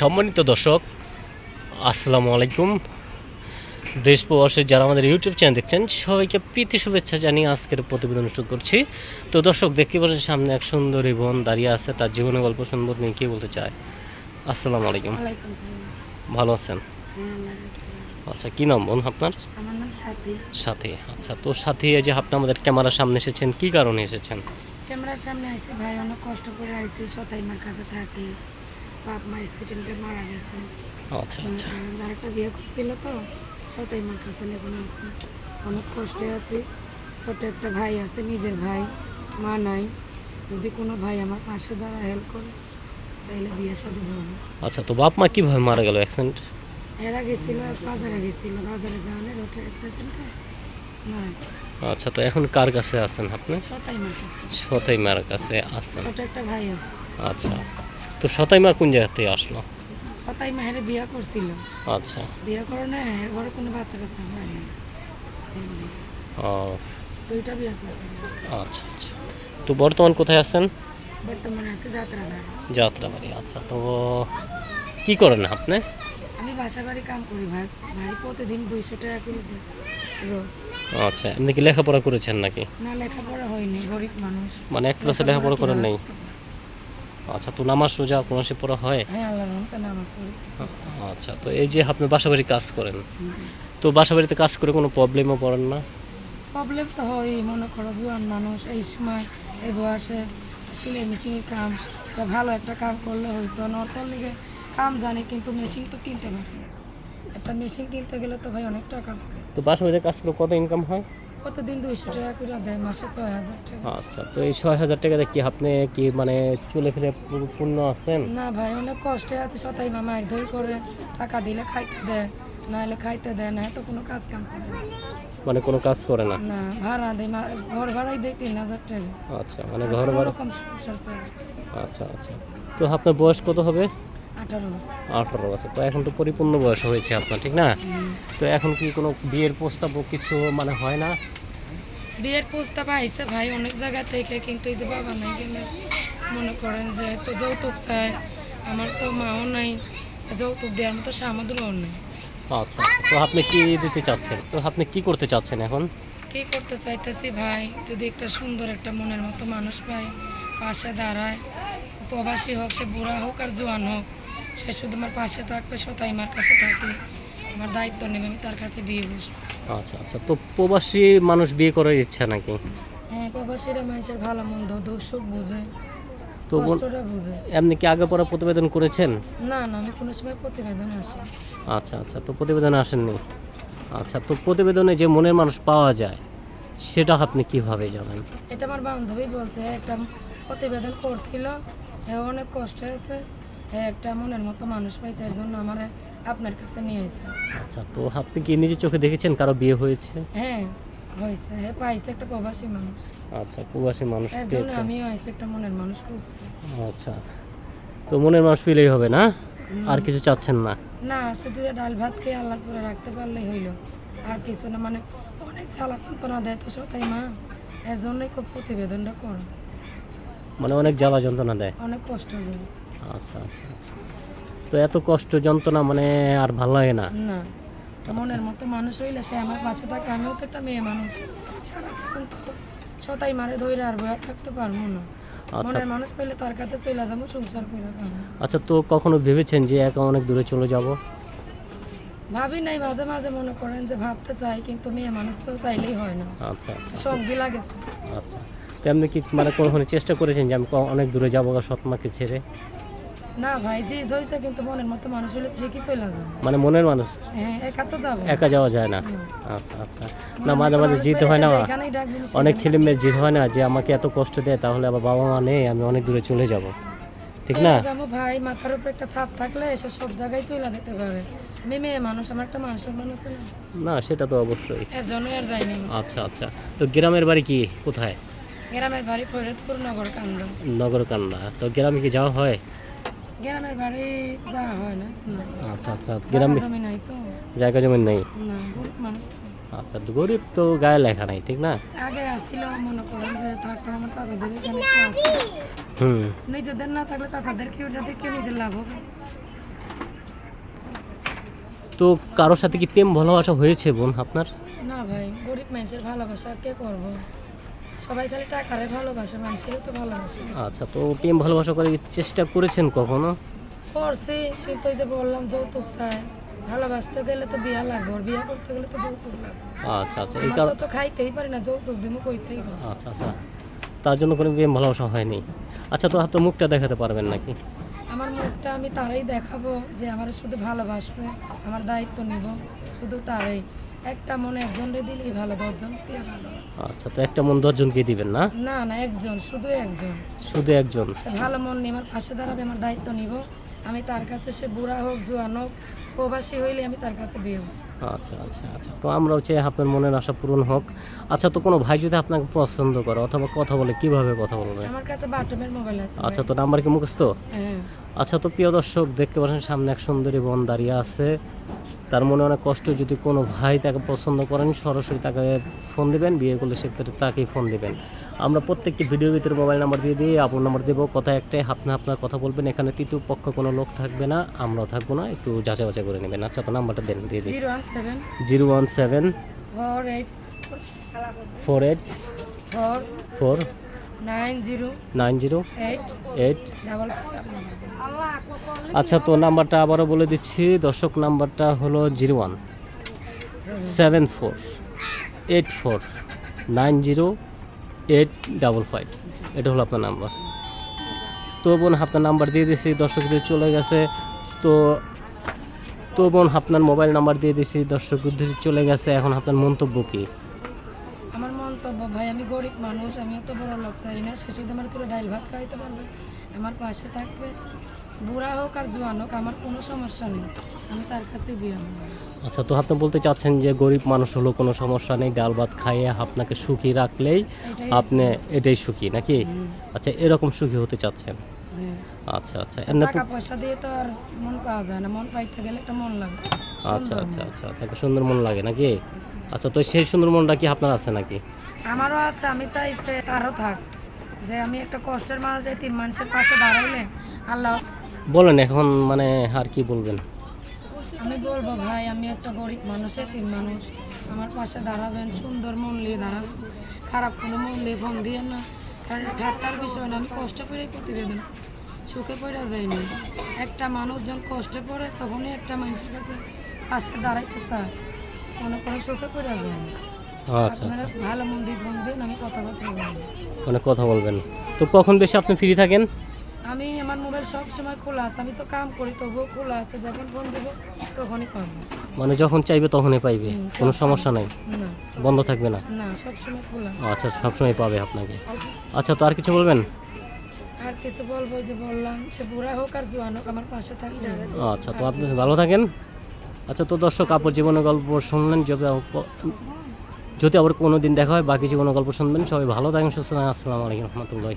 সম্মানিত দর্শক আসসালামু আলাইকুম। দেশ প্রবাসে যারা আমাদের ইউটিউব চ্যানেল দেখছেন সবাইকে প্রীতি শুভেচ্ছা জানিয়ে আজকের প্রতিবেদন শুরু করছি। তো দর্শক দেখতে পাচ্ছেন সামনে এক সুন্দরী বোন দাঁড়িয়ে আছে তার জীবনের গল্প সুন্দর নিয়ে কী বলতে চায়? আসসালামু আলাইকুম। ওয়ালাইকুম ভালো আছেন? হ্যাঁ। আচ্ছা কী নাম বোন আপনার? সাথী। সাথী আচ্ছা তো সাথী এই যে আপনি আমাদের ক্যামেরার সামনে এসেছেন কী কারণে এসেছেন? ক্যামেরার সামনে আইসি ভাই অনেক কষ্ট করে আইসি কাছে থাকি। বাপ মা অ্যাক্সিডেন্টে মারা গেছে। আচ্ছা আচ্ছা। যার একটা বিয়ে করছিল তো সতাই মার কাছে এখন আসছে অনেক কষ্টে আছি। ছোট একটা ভাই আছে নিজের ভাই মা নাই। যদি কোনো ভাই আমার পাশে দ্বারা হেল্প করে তাহলে বিয়ে সাথে হবে। আচ্ছা তো বাপ মা কীভাবে মারা গেল? অ্যাক্সিডেন্ট এরা গেছিল বাজারে গেছিল। বাজারে যাওয়ানে রোটে একটা মারা গেছে। আচ্ছা তো এখন কার কাছে আছেন আপনি? সতাই মার কাছে। সতাই মার কাছে আছেন। ছোট একটা ভাই আছে। আচ্ছা। তো সতাই মা কোন জায়গা থেকে আসলো? কথাই মাহের বিয়ে করছিল। আচ্ছা। বিয়ে করে না এর ঘরে কোনো বাচ্চা কাচ্চা হয় না। ও। দুইটা বিয়ে করছিল। আচ্ছা আচ্ছা। তো বর্তমান কোথায় আছেন? বর্তমানে আছে যাত্রাঘাট যাত্রাবাড়ি আচ্ছা। তো কি করেন আপনি? আমি বাসা বাড়ি কাম করি ভাই। ভাই প্রতিদিন দুইশো টাকা করে দেয় রোজ। আচ্ছা এমনি কি লেখাপড়া করেছেন নাকি? না লেখাপড়া হয়নি গরিব মানুষ। মানে এক ক্লাসে লেখাপড়া করেন নেই? আচ্ছা তো নামাজ সোজা কোন সে পড়া হয়? হ্যাঁ আচ্ছা তো এই যে আপনি বাসা বাড়ি কাজ করেন তো বাসা বাড়িতে কাজ করে কোনো প্রবলেমও পড়েন না? প্রবলেম তো হয় মনে করো জোয়ান মানুষ এই সময় এই বয়সে সিলাই মেশিনের কাম তো ভালো একটা কাম করলে হইতো নর্তর লিগে কাম জানি কিন্তু মেশিন তো কিনতে পারি। একটা মেশিন কিনতে গেলে তো ভাই অনেক টাকা তো বাসা বাড়িতে কাজ করে কত ইনকাম হয়? প্রতিদিন দুইশো টাকা করে দেয়? মাসে ছয় হাজার টাকা। আচ্ছা তো এই ছয় হাজার টাকাতে কি আপনি কি মানে চলে ফিরে পূর্ণ আছেন? না ভাই অনেক কষ্টে আছে সতাই মা মায়ের ধরে করে। টাকা দিলে খাইতে দেয় নাহলে খাইতে দেয় না তো কোনো কাজ কাম করে না। মানে কোনো কাজ করে না? না ভাড়া দেয় মা- ঘর ভাড়াই দেয় তিন হাজার টাকা। আচ্ছা মানে ঘর ভাড়া রকম সংসার চলে আচ্ছা আচ্ছা। তো আপনার বয়স কত হবে? আঠারো বছর। তো এখন তো পরিপূর্ণ বয়স হয়েছে আপনার ঠিক না? তো এখন কি কোনো বিয়ের প্রস্তাব কিছু মানে হয় না? বিয়ের প্রস্তাব আইসে ভাই অনেক জায়গা থেকে কিন্তু এই যে বাবা নাই গেলে মনে করেন যে তো যৌতুক চায় আমার তো মাও নাই যৌতুক দেওয়ার মতো সামগ্রীও নেই। আচ্ছা আচ্ছা তো আপনি কি দিতে চাচ্ছেন? তো আপনি কি করতে চাচ্ছেন এখন? কি করতে চাইতেছি ভাই যদি একটা সুন্দর একটা মনের মতো মানুষ পাই পাশে দাঁড়ায় প্রবাসী হোক সে বুড়া হোক আর জোয়ান হোক সে শুধু আমার পাশে থাকবে সতাই মার কাছে থাকি। আমার দায়িত্ব নেবে আমি তার কাছে বিয়ে বসবো। আচ্ছা আচ্ছা। তো প্রবাসী মানুষ বিয়ে করার ইচ্ছা নাকি? হ্যাঁ প্রবাসীরা মানুষের ভালো মন্দ সুখ বুঝে তো এমনি কি আগে পরে প্রতিবেদন করেছেন? না না আমি কোনো সময় প্রতিবেদন আসি আচ্ছা আচ্ছা। তো প্রতিবেদনে আসেননি। আচ্ছা তো প্রতিবেদনে যে মনের মানুষ পাওয়া যায় সেটা আপনি কীভাবে জানেন? এটা আমার বান্ধবী বলছে একটা প্রতিবেদন করছিল অনেক কষ্ট হয়েছে। এ একটা মনের মতো মানুষ পাইছে এর জন্য আমার আপনার কাছে নিয়ে আচ্ছা তো আপনি কি নিজের চোখে দেখেছেন কারও বিয়ে হয়েছে? হ্যাঁ হয়েছে হে পাইছে একটা প্রবাসী মানুষ। আচ্ছা প্রবাসী মানুষ এর জন্য পেয়েছে আমিও একটা মনের মানুষ খুঁজতে। আচ্ছা তো মনের মানুষ পেলেই হবে না? আর কিছু চাচ্ছেন না? না শুধু ডাল ভাত খেয়ে আল্লাহ করে রাখতে পারলেই হইল। আর কিছু না মানে অনেক জ্বালা যন্ত্রণা দেয় তো তাই মা? এর জন্যই খুব প্রতিবেদনটা করো। মানে অনেক জ্বালা যন্ত্রণা দেয়। অনেক কষ্ট দেয়। আচ্ছা আচ্ছা আচ্ছা। তো এত কষ্ট যন্ত্রণা মানে আর ভালো লাগে না? না। মনের মতো মানুষ হইলে সে আমার পাশে থাকে আমিও তো একটা মেয়ে মানুষ। সারা জীবন তো সতাই মারে ধরে আর বয়া থাকতে পারব না। আচ্ছা। মনের মানুষ পেলে তার কাছে চলে যাব সংসার করে আচ্ছা তো কখনো ভেবেছেন যে একা অনেক দূরে চলে যাব? ভাবি নাই মাঝে মাঝে মনে করেন যে ভাবতে চাই কিন্তু মেয়ে মানুষ তো চাইলেই হয় না। আচ্ছা আচ্ছা। সঙ্গী লাগে আচ্ছা। তো এমনি কি মানে কখনো চেষ্টা করেছেন যে আমি অনেক দূরে যাব গা সৎমাকে ছেড়ে? না ভাই যে হয়েছে কিন্তু মনের মতো মানুষ হলে সে কি চলে যাবে? মানে মনের মানুষ? হ্যাঁ একা তো যাবে। একা যাওয়া যায় না। আচ্ছা আচ্ছা। না মাঝে মাঝে জিতে হয় না। অনেক ছেলে মেয়ে জিত হয় না যে আমাকে এত কষ্ট দেয় তাহলে আবার বাবা মা নেই আমি অনেক দূরে চলে যাব। ঠিক না? যাব ভাই মাথার উপর একটা ছাদ থাকলে এসে সব জায়গায় চলে যেতে পারে। আমি মেয়ে মানুষ আমার একটা মানুষ সম্মান না? সেটা তো অবশ্যই। এর জন্যই আর যাইনি। আচ্ছা আচ্ছা। তো গ্রামের বাড়ি কি কোথায়? গ্রামের বাড়ি ফরিদপুর নগর কান্দা নগরকান্দা। তো গ্রামে কি যাওয়া হয়? গ্রামের বাড়ি যাওয়া হয় না। আচ্ছা আচ্ছা জায়গা গ্রামে জমি নাই তো। জায়গা জমি নেই? না মানুষ আচ্ছা গরিব তো গায়ে লেখা নাই ঠিক না? আগে আসছিল মনে করেন যে থাকতো আমার চাচাদের এখানে আছে। হুম। নিজেদের না থাকলে চাচাদের কেউ যাতে কেউ নিজের লাভ হবে। তো কারোর সাথে কি প্রেম ভালোবাসা হয়েছে বোন আপনার? না ভাই গরিব মানুষের ভালোবাসা কে করব? সবাই খালি টাকারে ভালোবাসে মানুষের তো ভালোবাসে। আচ্ছা তো প্রেম ভালোবাসা করে চেষ্টা করেছেন কখনো? করছি কিন্তু ওই যে বললাম যৌতুক চাই। ভালোবাসতে গেলে তো বিয়া লাগবে আর বিয়া করতে গেলে তো যৌতুক লাগবে। আচ্ছা আচ্ছা এই কারণ তো খাইতেই পারি না যৌতুক দিমু কইতেই। আচ্ছা আচ্ছা তার জন্য কোনো প্রেম ভালোবাসা হয়নি। আচ্ছা তো আপনার মুখটা দেখাতে পারবেন নাকি? আমার মুখটা আমি তারাই দেখাবো যে আমার শুধু ভালোবাসবে আমার দায়িত্ব নিব শুধু তারাই। একটা মনে একজনরে দিলেই ভালো দশজন ভালো? আচ্ছা তো একটা মন দশজনকে দিবেন না? না না একজন শুধু একজন। শুধু একজন? সে ভালো মন নিয়ে আমার পাশে দাঁড়াবে আমার দায়িত্ব নিব। আমি তার কাছে সে বুড়া হোক জোয়ান হোক প্রবাসী হইলে আমি তার কাছে বিয়ে হব। আচ্ছা আচ্ছা আচ্ছা। তো আমরাও চাই আপনার মনের আশা পূরণ হোক। আচ্ছা তো কোনো ভাই যদি আপনাকে পছন্দ করে অথবা কথা বলে কীভাবে কথা বলবে? আমার কাছে বাটমের মোবাইল আছে আচ্ছা তো নাম্বার কি মুখস্থ? হ্যাঁ। আচ্ছা তো প্রিয় দর্শক দেখতে পাচ্ছেন সামনে এক সুন্দরী বোন দাঁড়িয়ে আছে। তার মনে অনেক কষ্ট যদি কোনো ভাই তাকে পছন্দ করেন সরাসরি তাকে ফোন দিবেন বিয়ে করলে সেক্ষেত্রে তাকেই ফোন দিবেন। আমরা প্রত্যেকটি ভিডিওর ভিতরে মোবাইল নাম্বার দিয়ে দিই আপন নাম্বার দেবো কথা একটাই আপনি আপনার কথা বলবেন এখানে তৃতীয় পক্ষ কোনো লোক থাকবে না আমরাও থাকব না একটু যাচাই বাছাই করে নেবেন। আচ্ছা তো নাম্বারটা দেন দিয়ে দিই। Zero one seven zero one seven four eight four eight four four nine zero eight আচ্ছা তো নাম্বারটা আবারও বলে দিচ্ছি। দর্শক নাম্বারটা হলো zero one. Seven four eight four nine zero eight double five. এটা হলো আপনার নাম্বার। তো বোন আপনার নাম্বার দিয়ে দিয়েছি দর্শকদের চলে গেছে তো তো বোন আপনার মোবাইল নাম্বার দিয়ে দিয়েছি দর্শকদের চলে গেছে এখন আপনার মন্তব্য কী? আমার মন্তব্য ভাই আমি গরিব মানুষ আমি অত বড় লোক চাই না সে শুধু আমার তুলে ডাইল ভাত খাইতে পারবে আমার পাশে থাকবে। বুড়া হোক আর জোয়ান হোক আমার কোনো সমস্যা নেই আমি তার কাছেই বিয়ে হব আচ্ছা তো আপনি বলতে চাচ্ছেন যে গরিব মানুষ হলো কোনো সমস্যা নেই ডাল ভাত খাইয়ে আপনাকে সুখী রাখলেই আপনি এটাই সুখী নাকি? আচ্ছা এরকম সুখী হতে চাচ্ছেন? হ্যাঁ। আচ্ছা আচ্ছা টাকা পয়সা দিয়ে তো আর মন পাওয়া যায় না মন পাইতে গেলে একটা মন লাগে আচ্ছা আচ্ছা আচ্ছা তাকে সুন্দর মন লাগে নাকি? আচ্ছা তো সেই সুন্দর মনটা কি আপনার আছে নাকি? আমারও আছে আমি চাইছে তারও থাক। যে আমি একটা কষ্টের মানুষ এই তিন মানুষের পাশে দাঁড়াইলে আল্লাহ। বলেন এখন মানে আর কি বলবেন? আমি বলব ভাই আমি একটা গরিব মানুষ তিন মানুষ। আমার পাশে দাঁড়াবেন সুন্দর মন নিয়ে দাঁড়াবেন। খারাপ কোনো মন নিয়ে ফোন দিয়ে না। কারণ ঠাট্টার বিষয় না আমি কষ্ট করেই প্রতিবেদন। সুখে পড়া যায়নি একটা মানুষ যখন কষ্টে পড়ে তখনই একটা মানুষের কাছে পাশে দাঁড়াইতে চায়। মনে করে সুখে পড়া যায় না আচ্ছা ভালো মন ফোন দিন আমি কথাবার্তা বলব। মানে কথা বলবেন। তো কখন বেশি আপনি ফ্রি থাকেন? আমি আমার মোবাইল সব সময় খোলা আছে আমি তো কাম করি তবুও খোলা আছে যখন ফোন দেবো তখনই পাবো। মানে যখন চাইবে তখনই পাইবে কোনো সমস্যা নাই? না। বন্ধ থাকবে না? না সব সময় খোলা আছে। আচ্ছা সবসময় পাবে আপনাকে। আচ্ছা তো আর কিছু বলবেন? আর কিছু বলব যে বললাম সে বুড়া হোক আর জোয়ান হোক আমার পাশে থাকবে। আচ্ছা তো আপনি ভালো থাকেন। আচ্ছা তো দর্শক আপুর জীবনের গল্প শুনলেন, যদি যদি আবার কোনো দিন দেখা হয়, বাকি জীবনের গল্প শুনবেন, সবাই ভালো থাকেন, সুস্থ থাকেন, আসসালামু আলাইকুম রহমতুল্লাহ